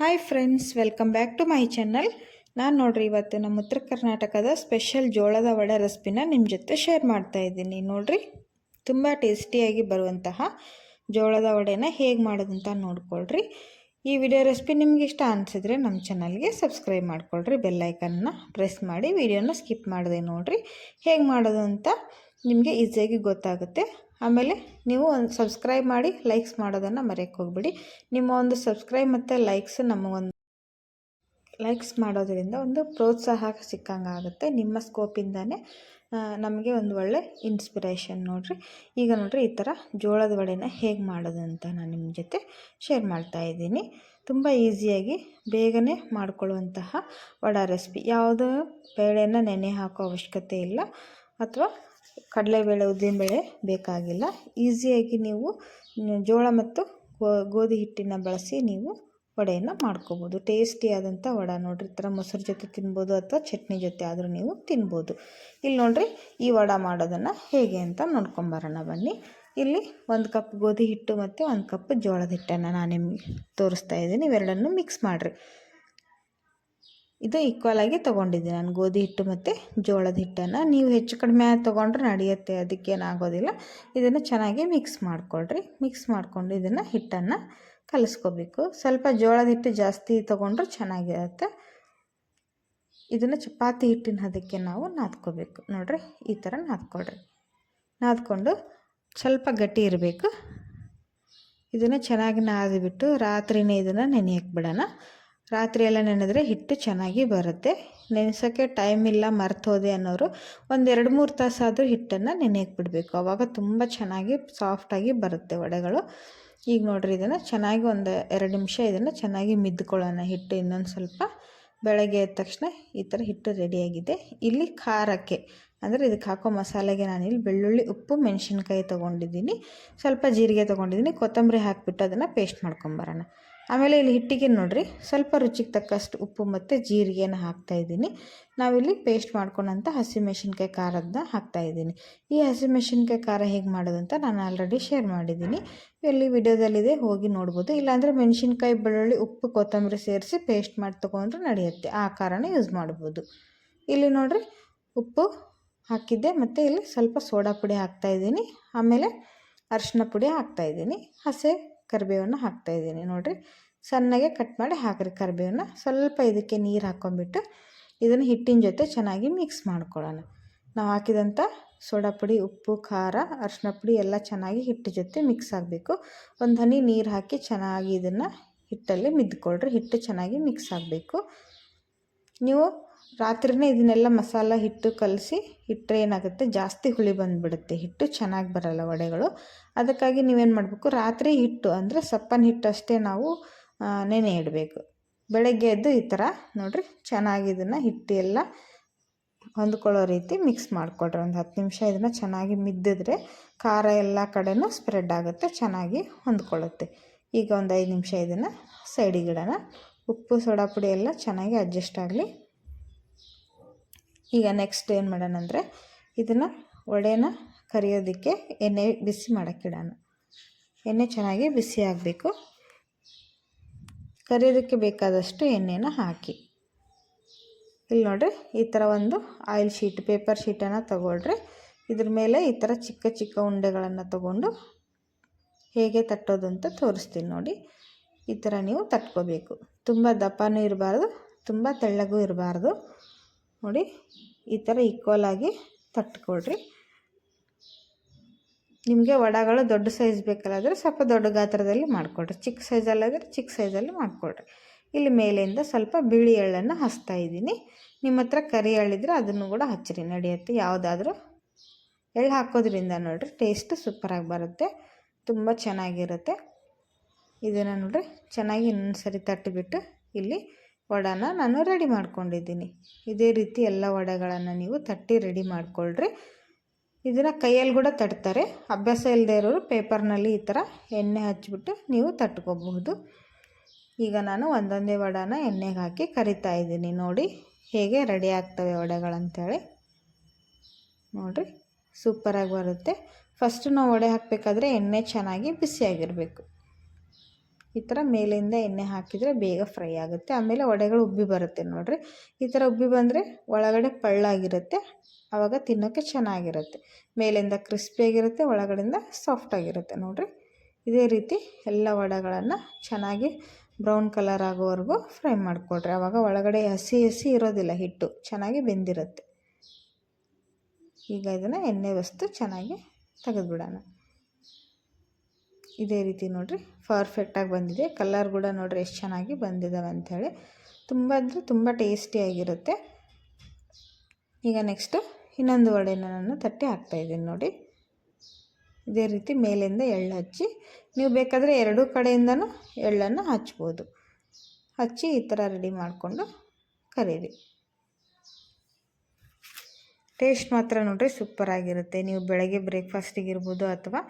Hi friends welcome back to my channel ನಾನು ನೋಡ್ರಿ ಇವತ್ತು ನಮ್ಮ ಉತ್ತರ ಕರ್ನಾಟಕದ ಸ್ಪೆಷಲ್ ಜೋಳದ ವಡೆ ರೆಸಿಪಿನ ನಿಮ್ಮ ಜೊತೆ ಶೇರ್ ಮಾಡ್ತಾ ಇದ್ದೀನಿ. ನೋಡ್ರಿ, ತುಂಬ ಟೇಸ್ಟಿಯಾಗಿ ಬರುವಂತಹ ಜೋಳದ ವಡೆನ ಹೇಗೆ ಮಾಡೋದಂತ ನೋಡ್ಕೊಳ್ರಿ. ಈ ವಿಡಿಯೋ ರೆಸಿಪಿ ನಿಮ್ಗೆ ಇಷ್ಟ ಅನಿಸಿದ್ರೆ ನಮ್ಮ ಚಾನಲ್ಗೆ ಸಬ್ಸ್ಕ್ರೈಬ್ ಮಾಡ್ಕೊಳ್ರಿ. ಬೆಲ್ಲೈಕನ್ನ ಪ್ರೆಸ್ ಮಾಡಿ ವಿಡಿಯೋನ ಸ್ಕಿಪ್ ಮಾಡಿದೆ ನೋಡ್ರಿ. ಹೇಗೆ ಮಾಡೋದು ಅಂತ ನಿಮಗೆ ಈಸಿಯಾಗಿ ಗೊತ್ತಾಗುತ್ತೆ. ಆಮೇಲೆ ನೀವು ಒಂದು ಸಬ್ಸ್ಕ್ರೈಬ್ ಮಾಡಿ ಲೈಕ್ಸ್ ಮಾಡೋದನ್ನು ಮರೆಯೋಕ್ಕೆ ಹೋಗ್ಬಿಡಿ. ನಿಮ್ಮ ಒಂದು ಸಬ್ಸ್ಕ್ರೈಬ್ ಮತ್ತು ಲೈಕ್ಸ್ ನಮಗೊಂದು ಲೈಕ್ಸ್ ಮಾಡೋದರಿಂದ ಒಂದು ಪ್ರೋತ್ಸಾಹ ಸಿಕ್ಕಂಗೆ ಆಗುತ್ತೆ. ನಿಮ್ಮ ಸ್ಕೋಪಿಂದನೇ ನಮಗೆ ಒಂದು ಒಳ್ಳೆ ಇನ್ಸ್ಪಿರೇಷನ್ ನೋಡಿರಿ. ಈಗ ನೋಡಿರಿ, ಈ ಥರ ಜೋಳದ ವಡೆನ ಹೇಗೆ ಮಾಡೋದು ಅಂತ ನಾನು ನಿಮ್ಮ ಜೊತೆ ಶೇರ್ ಮಾಡ್ತಾ ಇದ್ದೀನಿ. ತುಂಬ ಈಸಿಯಾಗಿ ಬೇಗನೆ ಮಾಡಿಕೊಳ್ಳುವಂತಹ ವಡ ರೆಸಿಪಿ ಯಾವುದೋ ಬೇಳೆನ ನೆನೆ ಹಾಕೋ ಅವಶ್ಯಕತೆ ಇಲ್ಲ, ಅಥವಾ ಕಡಲೆಬೇಳೆ ಉದ್ದಿನಬೇಳೆ ಬೇಕಾಗಿಲ್ಲ. ಈಸಿಯಾಗಿ ನೀವು ಜೋಳ ಮತ್ತು ಗೋಧಿ ಹಿಟ್ಟಿನ ಬಳಸಿ ನೀವು ವಡೆಯನ್ನು ಮಾಡ್ಕೋಬೋದು. ಟೇಸ್ಟಿಯಾದಂಥ ವಡೆ ನೋಡಿರಿ. ಈ ಥರ ಮೊಸರು ಜೊತೆ ತಿನ್ಬೋದು ಅಥವಾ ಚಟ್ನಿ ಜೊತೆ ಆದರೂ ನೀವು ತಿನ್ಬೋದು. ಇಲ್ಲಿ ನೋಡಿರಿ, ಈ ವಡೆ ಮಾಡೋದನ್ನು ಹೇಗೆ ಅಂತ ನೋಡ್ಕೊಂಬರೋಣ ಬನ್ನಿ. ಇಲ್ಲಿ ಒಂದು ಕಪ್ ಗೋಧಿ ಹಿಟ್ಟು ಮತ್ತು ಒಂದು ಕಪ್ ಜೋಳದ ಹಿಟ್ಟನ್ನು ನಾನು ನಿಮಗೆ ತೋರಿಸ್ತಾ ಇದ್ದೀನಿ. ಇವೆರಡನ್ನು ಮಿಕ್ಸ್ ಮಾಡಿರಿ. ಇದು ಈಕ್ವಲ್ ಆಗಿ ತೊಗೊಂಡಿದ್ದೀನಿ ನಾನು ಗೋಧಿ ಹಿಟ್ಟು ಮತ್ತು ಜೋಳದ ಹಿಟ್ಟನ್ನು. ನೀವು ಹೆಚ್ಚು ಕಡಿಮೆ ತೊಗೊಂಡ್ರೆ ನಡೆಯುತ್ತೆ, ಅದಕ್ಕೇನಾಗೋದಿಲ್ಲ. ಇದನ್ನು ಚೆನ್ನಾಗಿ ಮಿಕ್ಸ್ ಮಾಡಿಕೊಳ್ರಿ. ಮಿಕ್ಸ್ ಮಾಡಿಕೊಂಡು ಇದನ್ನು ಹಿಟ್ಟನ್ನು ಕಲಿಸ್ಕೋಬೇಕು. ಸ್ವಲ್ಪ ಜೋಳದ ಹಿಟ್ಟು ಜಾಸ್ತಿ ತೊಗೊಂಡ್ರೆ ಚೆನ್ನಾಗಿರುತ್ತೆ. ಇದನ್ನು ಚಪಾತಿ ಹಿಟ್ಟಿನ ಅದಕ್ಕೆ ನಾವು ನಾದ್ಕೋಬೇಕು. ನೋಡಿರಿ, ಈ ಥರ ನಾದ್ಕೊಳ್ರಿ. ನಾದ್ಕೊಂಡು ಸ್ವಲ್ಪ ಗಟ್ಟಿ ಇರಬೇಕು. ಇದನ್ನು ಚೆನ್ನಾಗಿ ನಾದಿಬಿಟ್ಟು ರಾತ್ರಿನೇ ಇದನ್ನು ನೆನೆಯಕ್ಕೆ ಬಿಡೋಣ. ರಾತ್ರಿ ಎಲ್ಲ ನೆನೆದ್ರೆ ಹಿಟ್ಟು ಚೆನ್ನಾಗಿ ಬರುತ್ತೆ. ನೆನೆಸೋಕ್ಕೆ ಟೈಮ್ ಇಲ್ಲ ಮರ್ತೋದೆ ಅನ್ನೋರು ಒಂದು ಎರಡು ಮೂರು ತಾಸಾದರೂ ಹಿಟ್ಟನ್ನು ನೆನೆಯಕ್ಕೆ ಬಿಡಬೇಕು. ಆವಾಗ ತುಂಬ ಚೆನ್ನಾಗಿ ಸಾಫ್ಟಾಗಿ ಬರುತ್ತೆ ವಡೆಗಳು. ಈಗ ನೋಡಿರಿ ಇದನ್ನು ಚೆನ್ನಾಗಿ ಒಂದು ಎರಡು ನಿಮಿಷ ಇದನ್ನು ಚೆನ್ನಾಗಿ ಮಿದ್ಕೊಳ್ಳೋಣ ಹಿಟ್ಟು ಇನ್ನೊಂದು ಸ್ವಲ್ಪ. ಬೆಳಗ್ಗೆ ಎದ್ದ ತಕ್ಷಣ ಈ ಥರ ಹಿಟ್ಟು ರೆಡಿಯಾಗಿದೆ ಇಲ್ಲಿ ಖಾರಕ್ಕೆ, ಅಂದರೆ ಇದಕ್ಕೆ ಹಾಕೋ ಮಸಾಲೆಗೆ ನಾನಿಲ್ಲಿ ಬೆಳ್ಳುಳ್ಳಿ, ಉಪ್ಪು, ಮೆಣಸಿನ್ಕಾಯಿ ತೊಗೊಂಡಿದ್ದೀನಿ. ಸ್ವಲ್ಪ ಜೀರಿಗೆ ತೊಗೊಂಡಿದ್ದೀನಿ. ಕೊತ್ತಂಬರಿ ಹಾಕಿಬಿಟ್ಟು ಅದನ್ನು ಪೇಸ್ಟ್ ಮಾಡ್ಕೊಂಬರೋಣ ಆಮೇಲೆ ಇಲ್ಲಿ ಹಿಟ್ಟಿಗೆ ನೋಡಿರಿ, ಸ್ವಲ್ಪ ರುಚಿಗೆ ತಕ್ಕಷ್ಟು ಉಪ್ಪು ಮತ್ತು ಜೀರಿಗೆನ ಹಾಕ್ತಾಯಿದ್ದೀನಿ ನಾವಿಲ್ಲಿ ಪೇಸ್ಟ್ ಮಾಡ್ಕೊಂಡಂಥ ಹಸಿಮೆಣ್ಸಿನ್ಕಾಯಿ ಖಾರದನ್ನ ಹಾಕ್ತಾಯಿದ್ದೀನಿ ಈ ಹಸಿಮೆಣ್ಸಿನ್ಕಾಯಿ ಖಾರ ಹೇಗೆ ಮಾಡೋದು ಅಂತ ನಾನು ಆಲ್ರೆಡಿ ಶೇರ್ ಮಾಡಿದ್ದೀನಿ. ಇಲ್ಲಿ ವಿಡಿಯೋದಲ್ಲಿದೆ ಹೋಗಿ ನೋಡ್ಬೋದು. ಇಲ್ಲಾಂದರೆ ಮೆಣಸಿನ್ಕಾಯಿ ಬೆಳ್ಳುಳ್ಳಿ, ಉಪ್ಪು, ಕೊತ್ತಂಬರಿ ಸೇರಿಸಿ ಪೇಸ್ಟ್ ಮಾಡಿ ತೊಗೊಂಡ್ರೆ ನಡೆಯುತ್ತೆ. ಆ ಖಾರನ ಯೂಸ್ ಮಾಡ್ಬೋದು. ಇಲ್ಲಿ ನೋಡಿರಿ, ಉಪ್ಪು ಹಾಕಿದ್ದೆ. ಮತ್ತು ಇಲ್ಲಿ ಸ್ವಲ್ಪ ಸೋಡಾ ಪುಡಿ ಹಾಕ್ತಾಯಿದ್ದೀನಿ ಆಮೇಲೆ ಅರಿಶಿನ ಪುಡಿ ಹಾಕ್ತಾಯಿದ್ದೀನಿ ಹಸೆ ಕರಿಬೇವನ್ನು ಹಾಕ್ತಾಯಿದ್ದೀನಿ ನೋಡಿರಿ. ಸಣ್ಣಗೆ ಕಟ್ ಮಾಡಿ ಹಾಕಿರಿ ಕರಿಬೇವನ್ನ. ಸ್ವಲ್ಪ ಇದಕ್ಕೆ ನೀರು ಹಾಕ್ಕೊಂಬಿಟ್ಟು ಇದನ್ನು ಹಿಟ್ಟಿನ ಜೊತೆ ಚೆನ್ನಾಗಿ ಮಿಕ್ಸ್ ಮಾಡ್ಕೊಳ್ಳೋಣ. ನಾವು ಹಾಕಿದಂಥ ಸೋಡಾ ಪುಡಿ, ಉಪ್ಪು, ಖಾರ ಅರಿಶಿನ ಪುಡಿ ಎಲ್ಲ ಚೆನ್ನಾಗಿ ಹಿಟ್ಟು ಜೊತೆ ಮಿಕ್ಸ್ ಆಗಬೇಕು. ಒಂದು ಹನಿ ನೀರು ಹಾಕಿ ಚೆನ್ನಾಗಿ ಇದನ್ನು ಹಿಟ್ಟಲ್ಲಿ ಮಿದ್ಕೊಳ್ರಿ. ಹಿಟ್ಟು ಚೆನ್ನಾಗಿ ಮಿಕ್ಸ್ ಆಗಬೇಕು. ನೀವು ರಾತ್ರಿನೇ ಇದನ್ನೆಲ್ಲ ಮಸಾಲ ಹಿಟ್ಟು ಕಲಸಿ ಇಟ್ಟರೆ ಏನಾಗುತ್ತೆ? ಜಾಸ್ತಿ ಹುಳಿ ಬಂದುಬಿಡುತ್ತೆ. ಹಿಟ್ಟು ಚೆನ್ನಾಗಿ ಬರಲ್ಲ ವಡೆಗಳು. ಅದಕ್ಕಾಗಿ ನೀವೇನು ಮಾಡಬೇಕು? ರಾತ್ರಿ ಹಿಟ್ಟು ಅಂದರೆ ಸಪ್ಪನ ಹಿಟ್ಟು ಅಷ್ಟೇ ನಾವು ನೆನೆ ಇಡಬೇಕು. ಬೆಳಗ್ಗೆ ಎದ್ದು ಈ ಥರ ನೋಡಿರಿ ಚೆನ್ನಾಗಿ ಇದನ್ನು ಹಿಟ್ಟು ಎಲ್ಲ ಹೊಂದ್ಕೊಳ್ಳೋ ರೀತಿ ಮಿಕ್ಸ್ ಮಾಡಿಕೊಡ್ರಿ ಒಂದು ಹತ್ತು ನಿಮಿಷ ಇದನ್ನು ಚೆನ್ನಾಗಿ ಮಿದ್ದಿದ್ರೆ ಖಾರ ಎಲ್ಲ ಕಡೆನೂ ಸ್ಪ್ರೆಡ್ ಆಗುತ್ತೆ, ಚೆನ್ನಾಗಿ ಹೊಂದ್ಕೊಳ್ಳುತ್ತೆ. ಈಗ ಒಂದು ಐದು ನಿಮಿಷ ಇದನ್ನು ಸೈಡಿಗಿಡೋಣ. ಉಪ್ಪು, ಸೋಡಾ ಪುಡಿ ಎಲ್ಲ ಚೆನ್ನಾಗಿ ಅಡ್ಜಸ್ಟ್ ಆಗಲಿ. ಈಗ ನೆಕ್ಸ್ಟ್ ಏನು ಮಾಡೋಣ ಅಂದರೆ ಇದನ್ನು ವಡೆನ ಕರಿಯೋದಕ್ಕೆ ಎಣ್ಣೆ ಬಿಸಿ ಮಾಡೋಕ್ಕಿಡೋಣ. ಎಣ್ಣೆ ಚೆನ್ನಾಗಿ ಬಿಸಿ ಆಗಬೇಕು. ಕರಿಯೋದಕ್ಕೆ ಬೇಕಾದಷ್ಟು ಎಣ್ಣೆನ ಹಾಕಿ. ಇಲ್ಲಿ ನೋಡಿರಿ ಈ ಥರ ಒಂದು ಆಯಿಲ್ ಶೀಟ್ ಪೇಪರ್ ಶೀಟನ್ನು ತಗೊಳ್ರಿ. ಇದ್ರ ಮೇಲೆ ಈ ಥರ ಚಿಕ್ಕ ಚಿಕ್ಕ ಉಂಡೆಗಳನ್ನು ತಗೊಂಡು ಹೇಗೆ ತಟ್ಟೋದು ಅಂತ ತೋರಿಸ್ತೀನಿ ನೋಡಿ. ಈ ಥರ ನೀವು ತಟ್ಕೋಬೇಕು. ತುಂಬ ದಪ್ಪನೂ ಇರಬಾರ್ದು, ತುಂಬ ತೆಳ್ಳಗೂ ಇರಬಾರ್ದು. ನೋಡಿ, ಈ ಥರ ಆಗಿ ತಟ್ಕೊಳ್ರಿ. ನಿಮಗೆ ವಡಗಳು ದೊಡ್ಡ ಸೈಜ್ ಬೇಕಲ್ಲಾದರೆ ಸ್ವಲ್ಪ ದೊಡ್ಡ ಗಾತ್ರದಲ್ಲಿ ಮಾಡಿಕೊಡ್ರಿ ಚಿಕ್ಕ ಸೈಜಲ್ಲಾದರೆ ಚಿಕ್ಕ ಸೈಜಲ್ಲಿ ಮಾಡಿಕೊಡ್ರಿ ಇಲ್ಲಿ ಮೇಲಿಂದ ಸ್ವಲ್ಪ ಬಿಳಿ ಎಳ್ಳನ್ನು ಹಚ್ತಾ ಇದ್ದೀನಿ. ನಿಮ್ಮ ಹತ್ರ ಕರಿ ಎಳ್ಳಿದ್ರೆ ಅದನ್ನು ಕೂಡ ಹಚ್ಚಿರಿ. ನಡೆಯುತ್ತೆ. ಯಾವುದಾದ್ರೂ ಎಳ್ಳು ಹಾಕೋದ್ರಿಂದ ನೋಡಿರಿ ಟೇಸ್ಟ್ ಸೂಪರಾಗಿ ಬರುತ್ತೆ. ತುಂಬ ಚೆನ್ನಾಗಿರುತ್ತೆ. ಇದನ್ನು ನೋಡಿರಿ, ಚೆನ್ನಾಗಿ ಇನ್ನೊಂದು ಸರಿ ತಟ್ಟಿಬಿಟ್ಟು ಇಲ್ಲಿ ವಡಾನ ನಾನು ರೆಡಿ ಮಾಡ್ಕೊಂಡಿದ್ದೀನಿ. ಇದೇ ರೀತಿ ಎಲ್ಲ ವಡೆಗಳನ್ನು ನೀವು ತಟ್ಟಿ ರೆಡಿ ಮಾಡಿಕೊಳ್ಳ್ರಿ ಇದನ್ನು ಕೈಯಲ್ಲಿ ಕೂಡ ತಟ್ತಾರೆ. ಅಭ್ಯಾಸ ಇಲ್ಲದೆ ಇರೋರು ಪೇಪರ್ನಲ್ಲಿ ಈ ಥರ ಎಣ್ಣೆ ಹಚ್ಚಿಬಿಟ್ಟು ನೀವು ತಟ್ಕೋಬಹುದು. ಈಗ ನಾನು ಒಂದೊಂದೇ ವಡಾನ ಎಣ್ಣೆಗೆ ಹಾಕಿ ಕರಿತಾ ಇದ್ದೀನಿ. ನೋಡಿ ಹೇಗೆ ರೆಡಿ ಆಗ್ತವೆ ವಡೆಗಳಂತೇಳಿ. ನೋಡಿರಿ, ಸೂಪರಾಗಿ ಬರುತ್ತೆ. ಫಸ್ಟು ನಾವು ವಡೆ ಹಾಕಬೇಕಾದ್ರೆ ಎಣ್ಣೆ ಚೆನ್ನಾಗಿ ಬಿಸಿಯಾಗಿರಬೇಕು. ಈ ಥರ ಮೇಲಿಂದ ಎಣ್ಣೆ ಹಾಕಿದರೆ ಬೇಗ ಫ್ರೈ ಆಗುತ್ತೆ. ಆಮೇಲೆ ವಡೆಗಳು ಉಬ್ಬಿ ಬರುತ್ತೆ ನೋಡಿರಿ. ಈ ಥರ ಉಬ್ಬಿ ಬಂದರೆ ಒಳಗಡೆ ಪಳ್ಳಾಗಿರುತ್ತೆ, ಆವಾಗ ತಿನ್ನೋಕ್ಕೆ ಚೆನ್ನಾಗಿರುತ್ತೆ. ಮೇಲಿಂದ ಕ್ರಿಸ್ಪಿಯಾಗಿರುತ್ತೆ ಒಳಗಡೆಯಿಂದ ಸಾಫ್ಟಾಗಿರುತ್ತೆ ನೋಡಿರಿ. ಇದೇ ರೀತಿ ಎಲ್ಲ ವಡೆಗಳನ್ನು ಚೆನ್ನಾಗಿ ಬ್ರೌನ್ ಕಲರ್ ಆಗೋವರೆಗೂ ಫ್ರೈ ಮಾಡಿಕೊಡ್ರಿ. ಆವಾಗ ಒಳಗಡೆ ಹಸಿ ಹಸಿ ಇರೋದಿಲ್ಲ, ಹಿಟ್ಟು ಚೆನ್ನಾಗಿ ಬೆಂದಿರುತ್ತೆ. ಈಗ ಇದನ್ನು ಎಣ್ಣೆ ವಸ್ತು ಚೆನ್ನಾಗಿ ತೆಗೆದುಬಿಡೋಣ. ಇದೇ ರೀತಿ ನೋಡಿರಿ ಪರ್ಫೆಕ್ಟಾಗಿ ಬಂದಿದೆ. ಕಲರ್ ಕೂಡ ನೋಡಿರಿ ಎಷ್ಟು ಚೆನ್ನಾಗಿ ಬಂದಿದ್ದಾವೆ ಅಂಥೇಳಿ ತುಂಬ ಅಂದರೆ ತುಂಬ ಟೇಸ್ಟಿಯಾಗಿರುತ್ತೆ ಈಗ ನೆಕ್ಸ್ಟು ಇನ್ನೊಂದು ವಡೆನ ನಾನು ತಟ್ಟೆ ಹಾಕ್ತಾಯಿದ್ದೀನಿ ನೋಡಿ. ಇದೇ ರೀತಿ ಮೇಲಿಂದ ಎಳ್ಳು ಹಚ್ಚಿ, ನೀವು ಬೇಕಾದರೆ ಎರಡೂ ಕಡೆಯಿಂದನೂ ಎಳ್ಳನ್ನು ಹಚ್ಬೋದು. ಹಚ್ಚಿ ಈ ಥರ ರೆಡಿ ಮಾಡಿಕೊಂಡು ಕರೀರಿ. ಟೇಸ್ಟ್ ಮಾತ್ರ ನೋಡಿರಿ ಸೂಪರಾಗಿರುತ್ತೆ ನೀವು ಬೆಳಗ್ಗೆ ಬ್ರೇಕ್ಫಾಸ್ಟಿಗಿರ್ಬೋದು ಅಥವಾ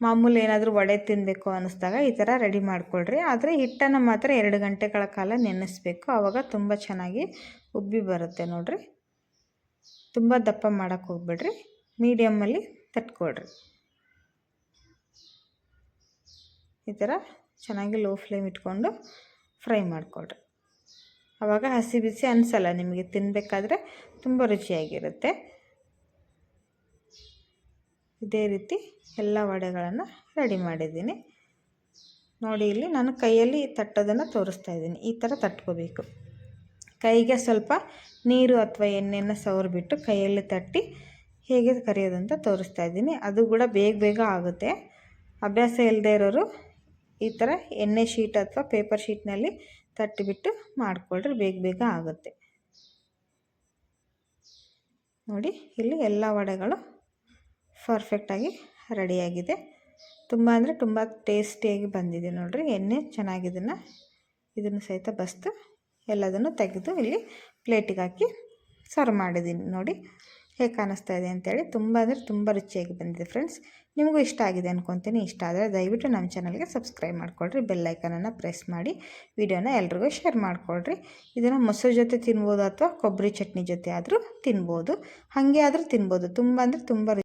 ಮಾಮೂಲಿ ಏನಾದರೂ ವಡೆ ತಿನ್ನಬೇಕು ಅನ್ನಿಸ್ದಾಗ ಈ ಥರ ರೆಡಿ ಮಾಡಿಕೊಳ್ರಿ. ಆದರೆ ಹಿಟ್ಟನ್ನು ಮಾತ್ರ ಎರಡು ಗಂಟೆಗಳ ಕಾಲ ನೆನೆಸ್ಬೇಕು. ಆವಾಗ ತುಂಬ ಚೆನ್ನಾಗಿ ಉಬ್ಬಿ ಬರುತ್ತೆ ನೋಡಿರಿ. ತುಂಬ ದಪ್ಪ ಮಾಡೋಕ್ಕೆ ಹೋಗ್ಬೇಡ್ರಿ. ಮೀಡಿಯಮ್ಮಲ್ಲಿ ತಟ್ಕೊಳ್ರಿ. ಈ ಥರ ಚೆನ್ನಾಗಿ ಲೋ ಫ್ಲೇಮ್ ಇಟ್ಕೊಂಡು ಫ್ರೈ ಮಾಡಿಕೊಳ್ರಿ. ಆವಾಗ ಹಸಿ ಬಿಸಿ ಅನಿಸಲ್ಲ, ನಿಮಗೆ ತಿನ್ನಬೇಕಾದ್ರೆ ತುಂಬ ರುಚಿಯಾಗಿರುತ್ತೆ. ಇದೇ ರೀತಿ ಎಲ್ಲ ವಡೆಗಳನ್ನು ರೆಡಿ ಮಾಡಿದ್ದೀನಿ. ನೋಡಿ ಇಲ್ಲಿ ನಾನು ಕೈಯಲ್ಲಿ ತಟ್ಟೋದನ್ನು ತೋರಿಸ್ತಾ ಇದ್ದೀನಿ. ಈ ಥರ ತಟ್ಕೋಬೇಕು. ಕೈಗೆ ಸ್ವಲ್ಪ ನೀರು ಅಥವಾ ಎಣ್ಣೆಯನ್ನು ಸವರಿಬಿಟ್ಟು ಕೈಯಲ್ಲಿ ತಟ್ಟಿ ಹೇಗೆ ಕರೆಯೋದಂತ ತೋರಿಸ್ತಾ ಇದ್ದೀನಿ. ಅದು ಕೂಡ ಬೇಗ ಬೇಗ ಆಗುತ್ತೆ. ಅಭ್ಯಾಸ ಇಲ್ಲದೆ ಇರೋರು ಈ ಥರ ಎಣ್ಣೆ ಶೀಟ್ ಅಥವಾ ಪೇಪರ್ ಶೀಟ್ನಲ್ಲಿ ತಟ್ಟಿಬಿಟ್ಟು ಮಾಡಿಕೊಳ್ರಿ, ಬೇಗ ಬೇಗ ಆಗುತ್ತೆ. ನೋಡಿ, ಇಲ್ಲಿ ಎಲ್ಲ ವಡೆಗಳು ಪರ್ಫೆಕ್ಟಾಗಿ ರೆಡಿಯಾಗಿದೆ. ತುಂಬ ಅಂದರೆ ತುಂಬ ಟೇಸ್ಟಿಯಾಗಿ ಬಂದಿದೆ ನೋಡಿರಿ. ಎಣ್ಣೆ ಚೆನ್ನಾಗಿದನ್ನು ಇದನ್ನು ಸಹಿತ ಬಸ್ತು ಎಲ್ಲದನ್ನು ತೆಗೆದು ಇಲ್ಲಿ ಪ್ಲೇಟಿಗೆ ಹಾಕಿ ಸರ್ವ್ ಮಾಡಿದ್ದೀನಿ ನೋಡಿ. ಹೇಗೆ ಕಾಣಿಸ್ತಾ ಇದೆ ಅಂತೇಳಿ ತುಂಬ ಅಂದರೆ ತುಂಬ ರುಚಿಯಾಗಿ ಬಂದಿದೆ ಫ್ರೆಂಡ್ಸ್. ನಿಮಗೂ ಇಷ್ಟ ಆಗಿದೆ ಅಂದ್ಕೊತೀನಿ ಇಷ್ಟ ಆದರೆ ದಯವಿಟ್ಟು ನಮ್ಮ ಚಾನಲ್ಗೆ ಸಬ್ಸ್ಕ್ರೈಬ್ ಮಾಡಿಕೊಡ್ರಿ ಬೆಲ್ಲೈಕನನ್ನು ಪ್ರೆಸ್ ಮಾಡಿ ವಿಡಿಯೋನ ಎಲ್ರಿಗೂ ಶೇರ್ ಮಾಡಿಕೊಳ್ರಿ. ಇದನ್ನು ಮೊಸರು ಜೊತೆ ತಿನ್ಬೋದು ಅಥವಾ ಕೊಬ್ಬರಿ ಚಟ್ನಿ ಜೊತೆ ಆದರೂ ತಿನ್ಬೋದು. ಹಾಗೆ ಆದರೂ ತಿನ್ಬೋದು. ತುಂಬ ಅಂದರೆ ತುಂಬ